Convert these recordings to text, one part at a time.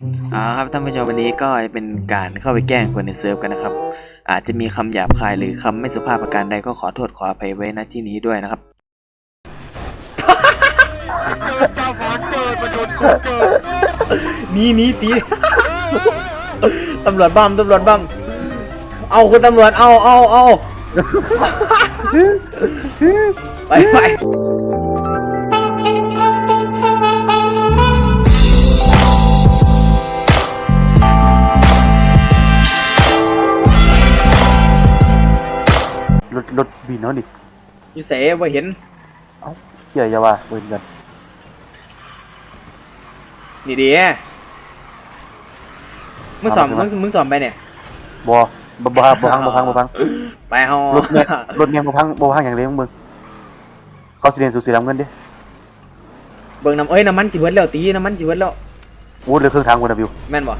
เอาละครับท่านผู้ชมวันนี้ก็เป็นการเข้าไปแกล้งคนในเซิร์ฟกันนะครับ อาจจะมีคำหยาบคายหรือคำไม่สุภาพประการใดก็ขอโทษขออภัยไว้ณที่นี้ด้วยนะครับเจ้าฟ้าเกิดมาโดนกูเกิดนี่นี่ตีตำรวจบ้ามตำรวจบ้ามเอาคุณตำรวจเอาเอาเอาไปไป พี่เนาะดิอยู่เสว่าเห็นเขี่ยอยาว่าเบิ่นกันนี่ดีมึงสอบมึงมึงสอบไปเนี่ยบ่บ่บ่บ่พังบ่พังบ่พังไปเฮารถแม่รถแม่บ่พังบ่พังอย่างเดียวมึงเบิ่งเขาสิเรียนสูสีดำเงินดิเบิ่งน้ำเอ้ยน้ำมันสิเบิดแล้วตีน้ำมันสิเบิดแล้วโอ้เหลือครึ่งทางกูนะบิวแม่นบ่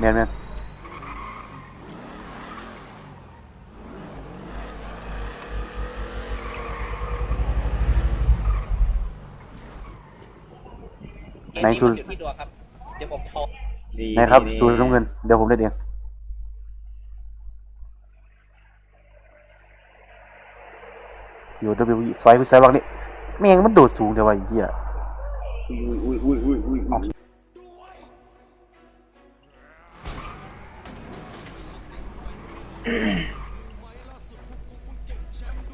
แม่นแม่น ไหนสูตรที่ตัวครับเดี๋ยวผมโชว์ดีไหนครับดีสูตรน้ำเงินเดี๋ยวผมเล่นเองอยู่ W ซอยซอยวังนี่แม่งมันโดดสูงเดี๋ยวว่าไอ้เหี้ยอุ้ยอุ้ยอุ้ยอุ้ยอุ้ย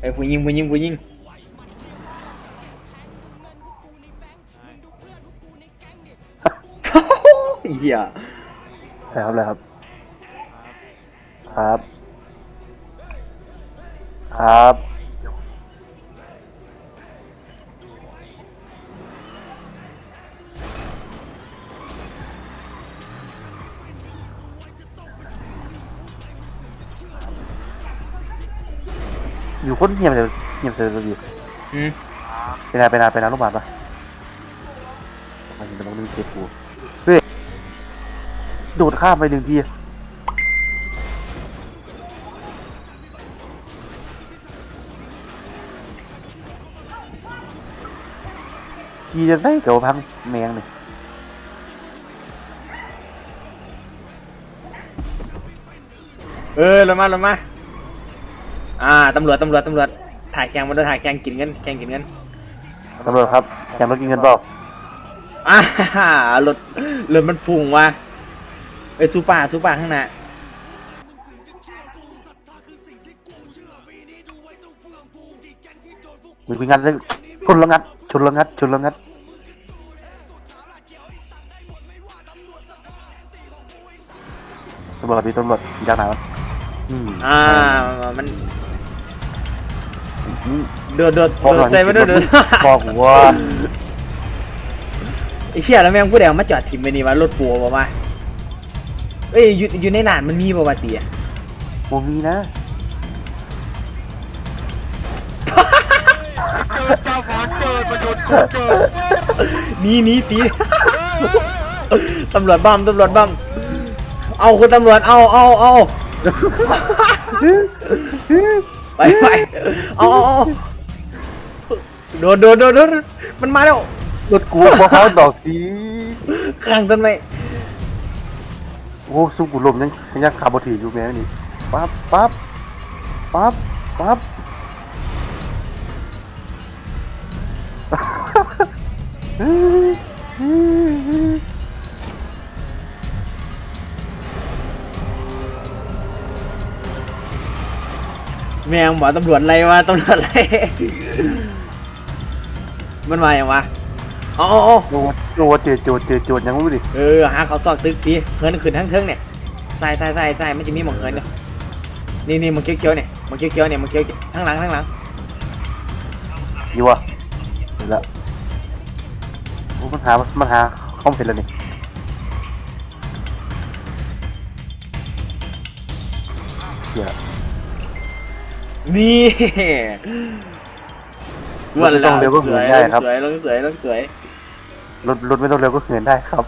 ไอ้ผู้ยิงผู้ยิงผู้ยิง เหี้ยอะไรครับอะไรครับ ครับ ครับ อยู่คนเงียบเลยเงียบเลยอยู่อืมไปนาไปนาไปนาโรงพยาบาลปะมันมันต้องมีเจ็บกูเฮ้ย โดดข้ามไปหนึ่งทีกีจะได้เกี่ยวพังแมงเลยเออลงมาลงมา อ่าตำรวจตำรวจตำรวจถ่ายแข่งมาด้วยถ่ายแข่งกินเงินแข่งกินเงินตำรวจครับแจมรถกินเงินเปล่าอ่ารถรถมันพุ่งว่ะ เอ้ยซูป่าซูป่าข้างหน้ามีคุยงานเลยชนละงัดชนละงัดชนละงัดตำรวจพี่ตำรวจยากหนามันอืมอ่ามันอืมเดือดเดือดพอเดืก่ออดนใส่มาเดือดเดือดบอกว่า ไอ้เชี่ยแล้วแม่งผู้ใดเอามาจอดถิ่มไปนี่วะรถปัวบอกว่าเอ้ยอยู่อยู่ในหนานมันมีป่าวะเตียโมมีนะเจ้าฟ้าเกิดมาโดนกูเกิดหนี่นี่ตี ตำรวจบ้ามตำรวจบ้ามเอาคุณตำรวจเอาเอาเอาไปไปเอาเอาเอาโดนโดนโดนโดนมันมาแล้วรถกูมะพร้าวดอกสีข้างต้นไม้ โอ้สู้กูลมยังยังขับบถืออยู่แม่นี่ปั๊บปั๊บปั๊บปั๊บแม่งบอกตำรวจอะไรวะตำรวจอะไร มันมาอย่างวะ อ๋อาเอาโอ้โหเจอโจดเจอโจดยังไม่รู้ดิเออหาเขาซอกตึกตีเหินขึ้นทั้งเทิงเนี่ยใส่ใส่ใส่ใส่มันจะมีหมองเหินเนี่ยนี่นี่มันเขียวๆเนี่ยมันเขียวๆเนี่ยมันเขียวทั้งหลังทั้งหลังอยู่วะเห็นละโอ้มันหามันหาเข้ามเห็นแล้วนี่เหี้ยนี่รถไม่ต้องเร็วก็เหินได้ครับสวยรถสวยรถสวย รถรถไม่ต้องเร็วก็เหินได้ครับ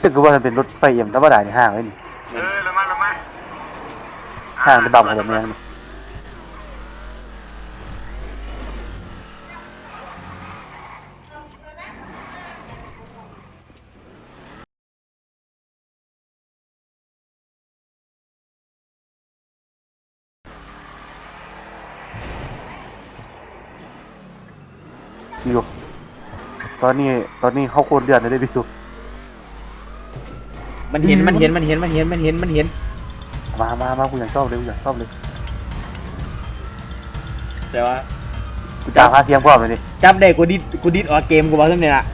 ซึ่งก็ว่ามันเป็นรถไฟเอ็มธรรมดาในห้างเลยนี่เออละมาละมาห้างในบางของแบบนี้ นี่บิวตอนนี้ตอนนี้เขาโคตรเลือดเลยเด้บิวมันเห็นมันเห็นมันเห็นมันเห็นมันเห็นมันเห็น มามามากูอยากชอบเลยกูอยากชอบเลยแต่ว่ากูจ่าพาเสียงพร้อมเลยดิจับได้กูดิดกูดิดออกเกมกูบอกทั้งนี้ละ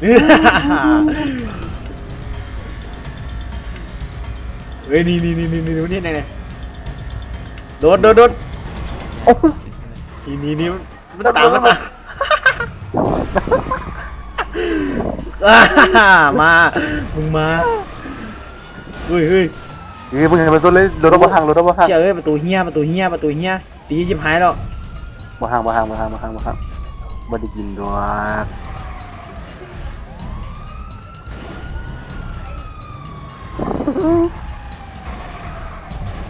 เออ ฮ้ยนี่นี่นี่นี่นี่นี่นี่โดดโดดโดดโอ้ยนี่นี่นี่มันตามมันมาอ่ามา มึงมาเฮ้ยเฮ้ยเฮ้ยมึงเห็นมันส้นเลยโดนรถบ้าห่างโดนรถบ้าห่างเจ้าเอ้ยประตูเฮียประตูเฮียประตูเฮียตีจิบหายแล้วบ้าห่างบ้าห่างบ้าห่างบ้าห่างบ้าห่างบ่ได้กินดอก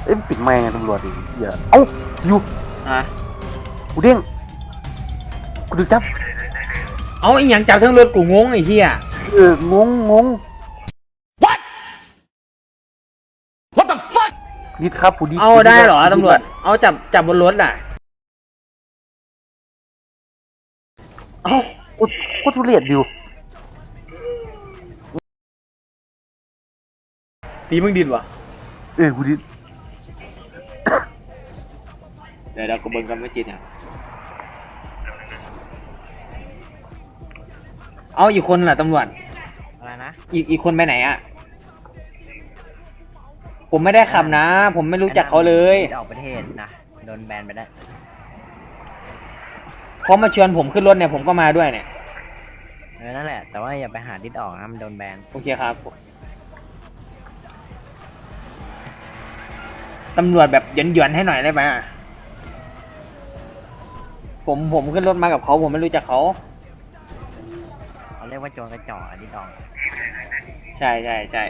เอ้ยปิดไม่ไงตำรวจดิเหี้ยเอ้าอยู่อะกูเด้งกูดึกจับเอาอีหยังจับทั้งรถกูงงไอ้เฮียเอองงงง What the fuck ดิดครับผู้ดิดเอาผู้ได้เหรอผู้ตำรวจ เอาจับจับบนรถอะเอาโคตรโคตรทุเรศดิวตีมึงดินวะเออกูดิด เดี๋ยวเราก็เบิ่งกันไม่จิตอะเอาอีกคนล่ะตำรวจ อะไรนะ อีกอีกคนไปไหนอะ ผมไม่ได้ขับนะ ผมไม่รู้จักเขาเลยออกประเทศนะ โดนแบนไปได้เขามาชวนผมขึ้นรถเนี่ยผมก็มาด้วยเนี่ย เออนั่นแหละ แต่ว่าอย่าไปหาดิสออกนะมันโดนแบน โอเคครับ ตำรวจแบบหยวนๆให้หน่อยได้ไหมอะ ผมผมขึ้นรถมากับเขาผมไม่รู้จักเขา เขาเรียกว่าโจรกระจอกอะดิสออกใช่ใช่ใช่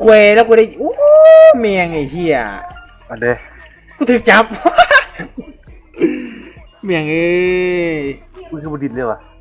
ควยแล้วกูได้อู้เมียงไอ้เหี้ยอันเด้กูถึกจับ เมียงเอ้ยกูคือบุดิดเลยวะ